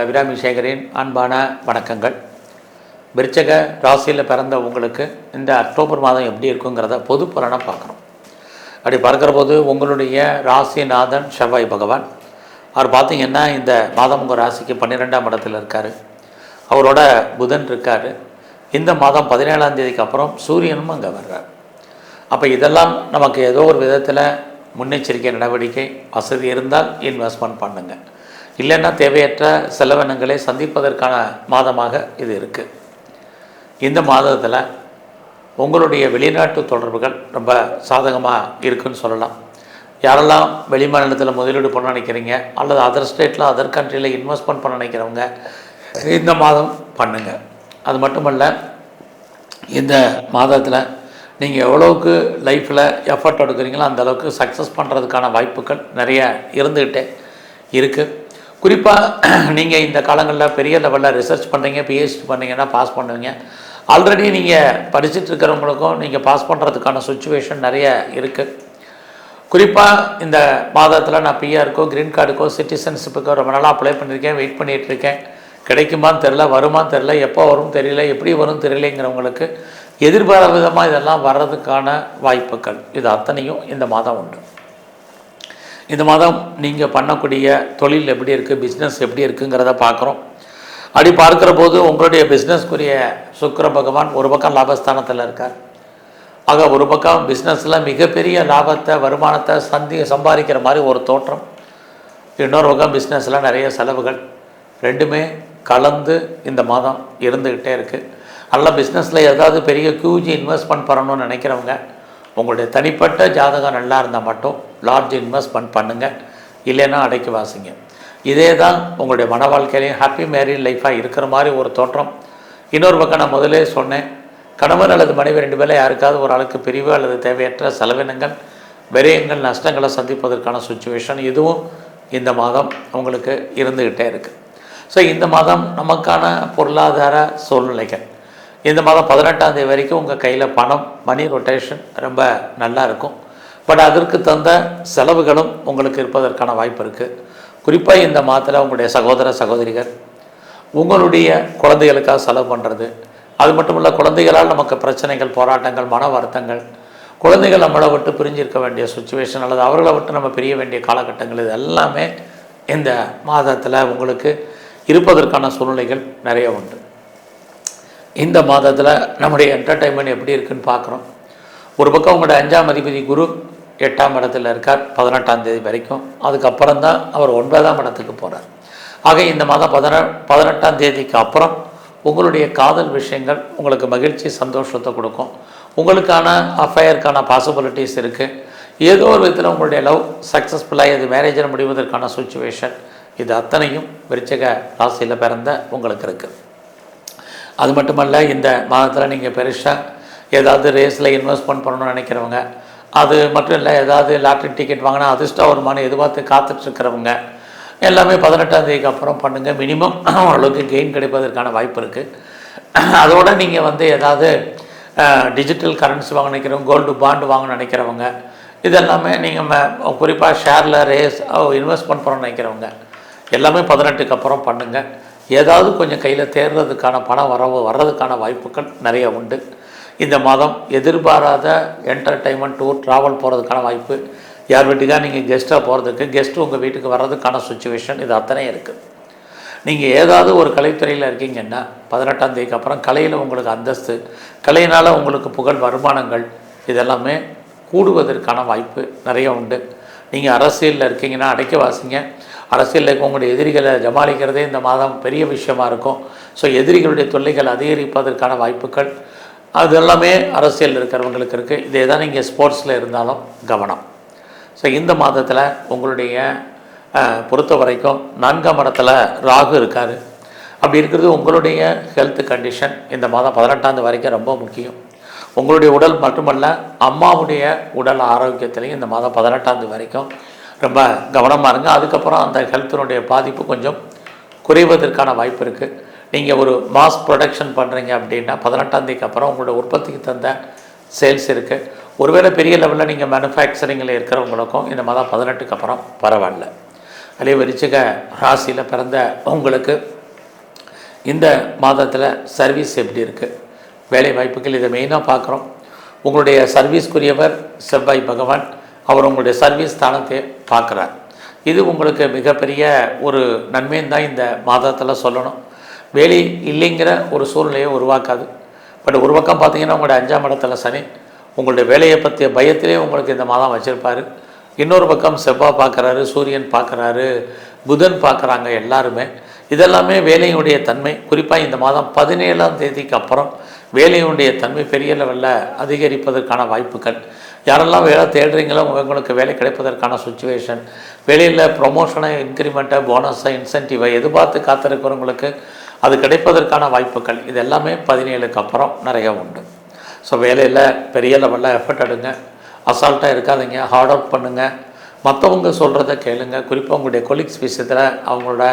அபிராமி சேகரின் அன்பான வணக்கங்கள். விருச்சக ராசியில் பிறந்த உங்களுக்கு இந்த அக்டோபர் மாதம் எப்படி இருக்குங்கிறத பொது புறணம் பார்க்குறோம் அப்படி பார்க்குற போது உங்களுடைய ராசிநாதன் செவ்வாய் பகவான். அவர் பார்த்திங்கன்னா இந்த மாதம் உங்கள் ராசிக்கு பன்னிரெண்டாம் இடத்துல இருக்கார். அவரோட புதன் இருக்கார். இந்த மாதம் பதினேழாம் தேதிக்கு அப்புறம் சூரியனும் அங்கே வர்றார். அப்போ இதெல்லாம் நமக்கு ஏதோ ஒரு விதத்தில் முன்னெச்சரிக்கை நடவடிக்கை வசதி இருந்தால் இன்வெஸ்ட்மெண்ட் பண்ணுங்க. இல்லைன்னா தேவையற்ற செலவினங்களை சந்திப்பதற்கான மாதமாக இது இருக்குது இந்த மாதத்தில் உங்களுடைய வெளிநாட்டு தொடர்புகள் ரொம்ப சாதகமாக இருக்குன்னு சொல்லலாம். யாரெல்லாம் வெளிமாநிலத்தில் முதலீடு பண்ண நினைக்கிறீங்க அல்லது அதர் ஸ்டேட்டில் அதர் கண்ட்ரியில் இன்வெஸ்ட்மெண்ட் பண்ண நினைக்கிறவங்க இந்த மாதம் பண்ணுங்கள் அது மட்டுமல்ல இந்த மாதத்தில் நீங்கள் எவ்வளோவுக்கு லைஃப்பில் எஃபர்ட் எடுக்கிறீங்களோ அந்த அளவுக்கு சக்ஸஸ் பண்ணுறதுக்கான வாய்ப்புகள் நிறைய இருந்துக்கிட்டே இருக்குது குறிப்பாக நீங்கள் இந்த காலங்களில் பெரிய லெவலில் ரிசர்ச் பண்ணுறீங்க பிஹெச்டி பண்ணீங்கன்னா பாஸ் பண்ணுவீங்க. ஆல்ரெடி நீங்கள் படிச்சுட்டு இருக்கிறவங்களுக்கும் நீங்கள் பாஸ் பண்ணுறதுக்கான சுச்சுவேஷன் நிறைய இருக்குது குறிப்பாக இந்த மாதத்தில் நான் பிஆருக்கோ க்ரீன் கார்டுக்கோ சிட்டிசன்ஷிப்புக்கோ ரொம்ப நாளாக அப்ளை பண்ணியிருக்கேன் வெயிட் பண்ணிகிட்டு இருக்கேன். கிடைக்குமான்னு தெரில வருமான்னு தெரில எப்போ வரும் தெரியல எப்படி வரும் தெரியலைங்கிறவங்களுக்கு எதிர்பாராத விதமாக இதெல்லாம் வர்றதுக்கான வாய்ப்புகள். இது அத்தனையும் இந்த மாதம் உண்டு இந்த மாதம் நீங்கள் பண்ணக்கூடிய தொழில் எப்படி இருக்குது பிஸ்னஸ் எப்படி இருக்குங்கிறத பார்க்குறோம் அப்படி பார்க்குற போது உங்களுடைய பிஸ்னஸ்க்குரிய சுக்கர பகவான் ஒரு பக்கம் லாபஸ்தானத்தில் இருக்கார். ஆக ஒரு பக்கம் பிஸ்னஸில் மிகப்பெரிய லாபத்தை வருமானத்தை சந்தி சம்பாதிக்கிற மாதிரி ஒரு தோற்றம். இன்னொரு பக்கம் பிஸ்னஸில் நிறைய செலவுகள். ரெண்டுமே கலந்து இந்த மாதம் இருந்துக்கிட்டே இருக்குது நல்ல பிஸ்னஸில் ஏதாவது பெரிய கியூஜி இன்வெஸ்ட்மெண்ட் பண்ணணும்னு நினைக்கிறவங்க உங்களுடைய தனிப்பட்ட ஜாதகம் நல்லா இருந்தால் மட்டும் லார்ஜ் இன்வெஸ்ட்மெண்ட் பண்ணுங்கள் இல்லைன்னா அடைக்கி வாசிங்க. இதே தான் உங்களுடைய மன வாழ்க்கையிலையும் ஹாப்பி மேரிட் லைஃபாக இருக்கிற மாதிரி ஒரு தோற்றம். இன்னொரு பக்கம் நான் முதலே சொன்னேன். கணவன் அல்லது மனைவி ரெண்டு பேரில் யாருக்காவது ஒரு ஆளுக்கு பிரிவு அல்லது தேவையற்ற செலவினங்கள் விரயங்கள் நஷ்டங்களை சந்திப்பதற்கான சுச்சுவேஷன் இதுவும் இந்த மாதம் உங்களுக்கு இருந்துக்கிட்டே இருக்குது ஸோ இந்த மாதம் நமக்கான பொருளாதார சூழ்நிலைகள். இந்த மாதம் பதினெட்டாம் தேதி வரைக்கும் உங்கள் கையில் பணம் மணி ரொட்டேஷன் ரொம்ப நல்லா இருக்கும். பட் அதற்கு தந்த செலவுகளும் உங்களுக்கு இருப்பதற்கான வாய்ப்பு இருக்குது குறிப்பாக இந்த மாதத்தில் உங்களுடைய சகோதர சகோதரிகள் உங்களுடைய குழந்தைகளுக்காக செலவு பண்ணுறது அது மட்டும் இல்லை குழந்தைகளால் நமக்கு பிரச்சனைகள் போராட்டங்கள் மன வருத்தங்கள் குழந்தைகள் நம்மளை விட்டு பிரிஞ்சிருக்க வேண்டிய சுச்சுவேஷன் அல்லது அவர்களை விட்டு நம்ம பிரிய வேண்டிய காலகட்டங்கள் இது எல்லாமே இந்த மாதத்தில் உங்களுக்கு இருப்பதற்கான சூழ்நிலைகள் நிறைய உண்டு. இந்த மாதத்தில் நம்முடைய என்டர்டைன்மெண்ட் எப்படி இருக்குன்னு பார்க்குறோம். ஒரு பக்கம் உங்களோட அஞ்சாம் அதிபதி குரு எட்டாம் இடத்துல இருக்கார் பதினெட்டாம் தேதி வரைக்கும். அதுக்கப்புறம் தான் அவர் ஒன்பதாம் இடத்துக்கு போகிறார் ஆக இந்த மாதம் பதின பதினெட்டாம் தேதிக்கு அப்புறம் உங்களுடைய காதல் விஷயங்கள் உங்களுக்கு மகிழ்ச்சி சந்தோஷத்தை கொடுக்கும். உங்களுக்கான அஃபையருக்கான பாசிபிலிட்டிஸ் இருக்குது ஏதோ ஒரு விதத்தில் உங்களுடைய லவ் சக்ஸஸ்ஃபுல்லாக இது மேரேஜில் முடிவதற்கான சுச்சுவேஷன் இது அத்தனையும் விருச்சக ராசியில் பிறந்த உங்களுக்கு இருக்குது அது மட்டுமல்ல இந்த மாதத்தில் நீங்கள் பெருசாக ஏதாவது ரேஸில் இன்வெஸ்ட்மெண்ட் பண்ணணும்னு நினைக்கிறவங்க அது மட்டும் இல்லை ஏதாவது லாட்ரி டிக்கெட் வாங்கினா அதிர்ஷ்டம் வருமானம் எதிர்பார்த்து காத்துட்ருக்கிறவங்க எல்லாமே பதினெட்டாம் தேதிக்கு அப்புறம் பண்ணுங்கள் மினிமம் ஓரளவுக்கு கெயின் கிடைப்பதற்கான வாய்ப்பு இருக்குது அதோடு நீங்கள் வந்து ஏதாவது டிஜிட்டல் கரன்சி வாங்க நினைக்கிறவங்க கோல்டு பாண்டு வாங்க நினைக்கிறவங்க இதெல்லாமே நீங்கள் குறிப்பாக ஷேரில் ரேஸ் இன்வெஸ்ட்மெண்ட் பண்ண நினைக்கிறவங்க எல்லாமே பதினெட்டுக்கு அப்புறம் பண்ணுங்கள் ஏதாவது கொஞ்சம் கையில் தேர்றதுக்கான பணம் வரவு வர்றதுக்கான வாய்ப்புகள் நிறைய உண்டு. இந்த மாதம் எதிர்பாராத என்டர்டைன்மெண்ட் டூர் ட்ராவல் போகிறதுக்கான வாய்ப்பு. யார் வீட்டுக்காக நீங்கள் கெஸ்ட்டாக போகிறதுக்கு கெஸ்ட்டு உங்கள் வீட்டுக்கு வர்றதுக்கான சுச்சுவேஷன் இது அத்தனை இருக்குது நீங்கள் ஏதாவது ஒரு கலைத்துறையில் இருக்கீங்கன்னா பதினெட்டாம் தேதிக்கு அப்புறம் கலையில் உங்களுக்கு அந்தஸ்து கலையினால் உங்களுக்கு புகழ் வருமானங்கள் இதெல்லாமே கூடுவதற்கான வாய்ப்பு நிறைய உண்டு. நீங்கள் அரசியலில் இருக்கீங்கன்னா அடைக்க வாசிங்க. அரசியலில் இருக்க உங்களுடைய எதிரிகளை ஜமாளிக்கிறதே இந்த மாதம் பெரிய விஷயமா இருக்கும். ஸோ எதிரிகளுடைய தொல்லைகள் அதிகரிப்பதற்கான வாய்ப்புகள். அது எல்லாமே அரசியல் இருக்கிறவங்களுக்கு இருக்குது இதே தான் நீங்கள் ஸ்போர்ட்ஸில் இருந்தாலும் கவனம். ஸோ இந்த மாதத்தில் உங்களுடைய பொறுத்த வரைக்கும் நான்காம் இடத்துல ராகு இருக்கார். அப்படி இருக்கிறது உங்களுடைய ஹெல்த் கண்டிஷன் இந்த மாதம் பதினெட்டாந்து வரைக்கும் ரொம்ப முக்கியம். உங்களுடைய உடல் மட்டுமல்ல அம்மாவுடைய உடல் ஆரோக்கியத்திலையும் இந்த மாதம் பதினெட்டாந்து வரைக்கும் ரொம்ப கவனமாக இருங்க. அதுக்கப்புறம் அந்த ஹெல்த்தினுடைய பாதிப்பு கொஞ்சம் குறைவதற்கான வாய்ப்பு இருக்குது நீங்கள் ஒரு மாஸ் ப்ரொடக்ஷன் பண்ணுறீங்க அப்படின்னா பதினெட்டாந்தேதிக்கு அப்புறம் உங்களோட உற்பத்திக்கு தந்த சேல்ஸ் இருக்குது ஒருவேளை பெரிய லெவலில் நீங்கள் மேனுஃபேக்சரிங்கில் இருக்கிறவங்களுக்கும் இந்த மாதம் பதினெட்டுக்கு அப்புறம் பரவாயில்ல. அதே விரிச்சிக ராசியில் பிறந்த உங்களுக்கு இந்த மாதத்தில் சர்வீஸ் எப்படி இருக்குது வேலை வாய்ப்புகள் இதை மெயினாக பார்க்குறோம். உங்களுடைய சர்வீஸ்க்குரியவர் செவ்வாய் பகவான் அவர் உங்களுடைய சர்வீஸ் ஸ்தானத்தை பார்க்குறார். இது உங்களுக்கு மிகப்பெரிய ஒரு நன்மைன்னு தான் இந்த மாதத்தில் சொல்லணும். வேலை இல்லைங்கிற ஒரு சூழ்நிலையை உருவாக்காது. பட் ஒரு பக்கம் பார்த்தீங்கன்னா உங்களுடைய அஞ்சாம் இடத்துல சனி உங்களுடைய வேலையை பற்றிய பயத்திலே உங்களுக்கு இந்த மாதம் வச்சுருப்பார். இன்னொரு பக்கம் செவ்வாய் பார்க்குறாரு சூரியன் பார்க்குறாரு புதன் பார்க்குறாங்க எல்லாருமே. இதெல்லாமே வேலையுடைய தன்மை. குறிப்பாக இந்த மாதம் பதினேழாம் தேதிக்கு அப்புறம் வேலையுடைய தன்மை பெரிய லெவலில் அதிகரிப்பதற்கான வாய்ப்புகள். யாரெல்லாம் வேலை தேடுறீங்களோ உங்களுக்கு வேலை கிடைப்பதற்கான சுச்சுவேஷன் வேலையில் ப்ரொமோஷனை இன்க்ரிமெண்ட்டை போனஸை இன்சென்டிவை எதிர்பார்த்து காத்திருக்கிறவங்களுக்கு அது கிடைப்பதற்கான வாய்ப்புகள் இது எல்லாமே பதினேழுக்கு அப்புறம் நிறைய உண்டு. ஸோ வேலையில் பெரிய லெவலில் எஃபர்ட் எடுங்க. அசால்ட்டாக இருக்காதீங்க ஹார்ட் ஒர்க் பண்ணுங்கள் மற்றவங்க சொல்கிறத கேளுங்க. குறிப்பாக உங்களுடைய கொலீக்ஸ் விஷயத்தில் அவங்களோட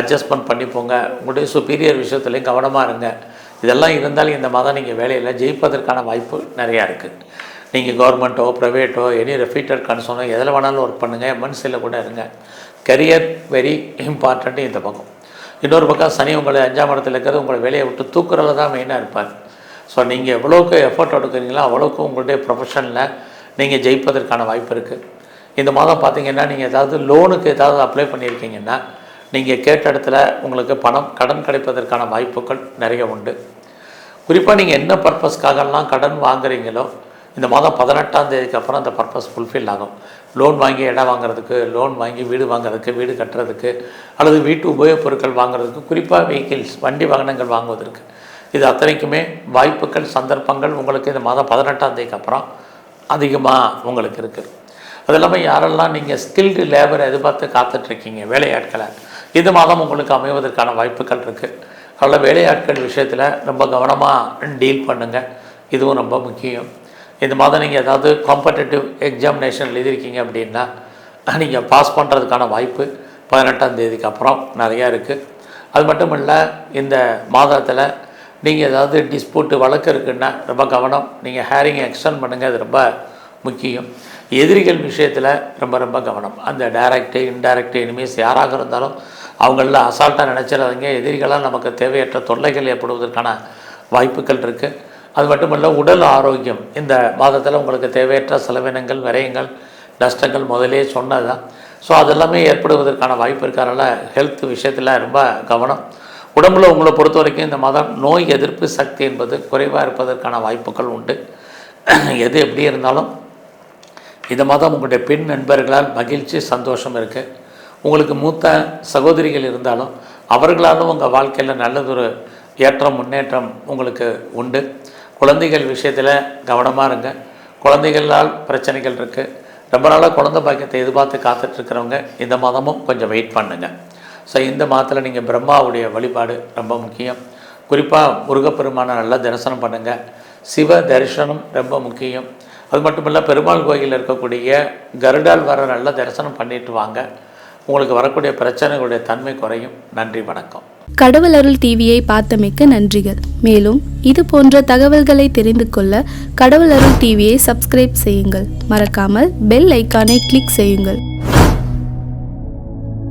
அட்ஜஸ்ட்மெண்ட் பண்ணிப்போங்க உங்களுடைய சுப்பீரியர் விஷயத்துலையும் கவனமாக இருங்க. இதெல்லாம் இருந்தாலும் இந்த மாதம் நீங்கள் வேலையில் ஜெயிப்பதற்கான வாய்ப்பு நிறையா இருக்குது நீங்கள் கவர்மெண்ட்டோ ப்ரைவேட்டோ எனி ரெஃபீட்டட் கன்சர்னோ எதில் வேணாலும் ஒர்க் பண்ணுங்கள் எம்என்சியில் கூட இருங்க. கரியர் வெரி இம்பார்ட்டண்ட்டு இந்த பக்கம். இன்னொரு பக்கம் சனி உங்களை அஞ்சாம் இடத்துல இருக்கிறது உங்களை வேலையை விட்டு தூக்குறதுல தான் மெயினாக இருப்பார். ஸோ நீங்கள் எவ்வளோக்கு எஃபர்ட் எடுக்கிறீங்களோ அவ்வளோக்கு உங்களுடைய ப்ரொஃபஷனில் நீங்கள் ஜெயிப்பதற்கான வாய்ப்பு இருக்குது இந்த மாதம் பார்த்தீங்கன்னா நீங்கள் ஏதாவது லோனுக்கு ஏதாவது அப்ளை பண்ணியிருக்கீங்கன்னா நீங்கள் கேட்ட இடத்துல உங்களுக்கு பணம் கடன் கிடைப்பதற்கான வாய்ப்புகள் நிறைய உண்டு. குறிப்பாக நீங்கள் என்ன பர்பஸ்க்காகலாம் கடன் வாங்குறீங்களோ இந்த மாதம் பதினெட்டாம் தேதிக்கு அப்புறம் அந்த பர்பஸ் ஃபுல்ஃபில் ஆகும். லோன் வாங்கி இடம் வாங்குறதுக்கு லோன் வாங்கி வீடு வாங்குறதுக்கு வீடு கட்டுறதுக்கு அல்லது வீட்டு உபயோகப் பொருட்கள் வாங்குறதுக்கு குறிப்பாக வெஹிக்கிள்ஸ் வண்டி வாகனங்கள் வாங்குவதற்கு. இது அத்தனைக்குமே வாய்ப்புகள் சந்தர்ப்பங்கள் உங்களுக்கு இந்த மாதம் பதினெட்டாம் தேதிக்கு அப்புறம் அதிகமாக உங்களுக்கு இருக்குது அது இல்லாமல் யாரெல்லாம் நீங்கள் ஸ்கில்டு லேபரை எதிர்பார்த்து காத்துட்ருக்கீங்க வேலையாட்களை இந்த மாதம் உங்களுக்கு அமைவதற்கான வாய்ப்புகள் இருக்குது அதனால் வேலையாட்கள் விஷயத்தில் ரொம்ப கவனமாக டீல் பண்ணுங்கள் இதுவும் ரொம்ப முக்கியம். இந்த மாதம் நீங்கள் ஏதாவது காம்படேட்டிவ் எக்ஸாமினேஷன் எழுதியிருக்கீங்க அப்படின்னா நீங்கள் பாஸ் பண்ணுறதுக்கான வாய்ப்பு பதினெட்டாம் தேதிக்கு அப்புறம் நிறையா இருக்குது அது மட்டும் இல்லை இந்த மாதத்தில் நீங்கள் ஏதாவது டிஸ்பியூட்டு வழக்கு இருக்குன்னா ரொம்ப கவனம். நீங்கள் ஹேரிங் எக்ஸ்டன் பண்ணுங்கள் அது ரொம்ப முக்கியம். எதிரிகள் விஷயத்தில் ரொம்ப ரொம்ப கவனம். அந்த டைரக்டு இன்டைரக்டு எனிமீஸ் யாராக இருந்தாலும் அவங்களில் அசால்ட்டாக நினச்சிடாதீங்க. எதிரிகளால் நமக்கு தேவையற்ற தொல்லைகள் ஏற்படுவதற்கான வாய்ப்புகள் இருக்குது அது மட்டுமல்ல உடல் ஆரோக்கியம். இந்த மாதத்தில் உங்களுக்கு தேவையற்ற செலவினங்கள் விரயங்கள் நஷ்டங்கள் முதலே சொன்னது தான். ஸோ அதெல்லாமே ஏற்படுவதற்கான வாய்ப்பு இருக்கிறனால ஹெல்த் விஷயத்தில் ரொம்ப கவனம். உடம்புல உங்களை பொறுத்த வரைக்கும் இந்த மாதம் நோய் எதிர்ப்பு சக்தி என்பது குறைவாக இருப்பதற்கான வாய்ப்புகள் உண்டு. எது எப்படி இருந்தாலும் இந்த மாதம் உங்களுடைய பெண் நண்பர்களால் மகிழ்ச்சி சந்தோஷம் இருக்குது உங்களுக்கு மூத்த சகோதரிகள் இருந்தாலும் அவர்களாலும் உங்கள் வாழ்க்கையில் நல்லதொரு ஏற்றம் முன்னேற்றம் உங்களுக்கு உண்டு. குழந்தைகள் விஷயத்தில் கவனமாக இருங்க. குழந்தைகளால் பிரச்சனைகள் இருக்குது ரொம்ப நாளாக குழந்தை பாக்கியத்தை எதிர்பார்த்து காத்துட்ருக்கிறவங்க இந்த மாதமும் கொஞ்சம் வெயிட் பண்ணுங்கள் ஸோ இந்த மாதத்தில் நீங்கள் பிரம்மாவுடைய வழிபாடு ரொம்ப முக்கியம். குறிப்பாக முருகப்பெருமானை நல்லா தரிசனம் பண்ணுங்கள் சிவ தரிசனம் ரொம்ப முக்கியம். அது மட்டும் இல்லை பெருமாள் கோயிலில் இருக்கக்கூடிய கருடால் வர நல்லா தரிசனம் பண்ணிட்டு வாங்க. உங்களுக்கு வரக்கூடிய பிரச்சனைகளுடைய தன்மை குறையும். நன்றி வணக்கம். கடவுள் அருள் டிவியை பார்த்தமைக்கு நன்றிகள். மேலும் இது போன்ற தகவல்களை தெரிந்து கொள்ள கடவுள் அருள் டிவியை சப்ஸ்கிரைப் செய்யுங்கள். மறக்காமல் பெல் ஐக்கானை கிளிக் செய்யுங்கள்.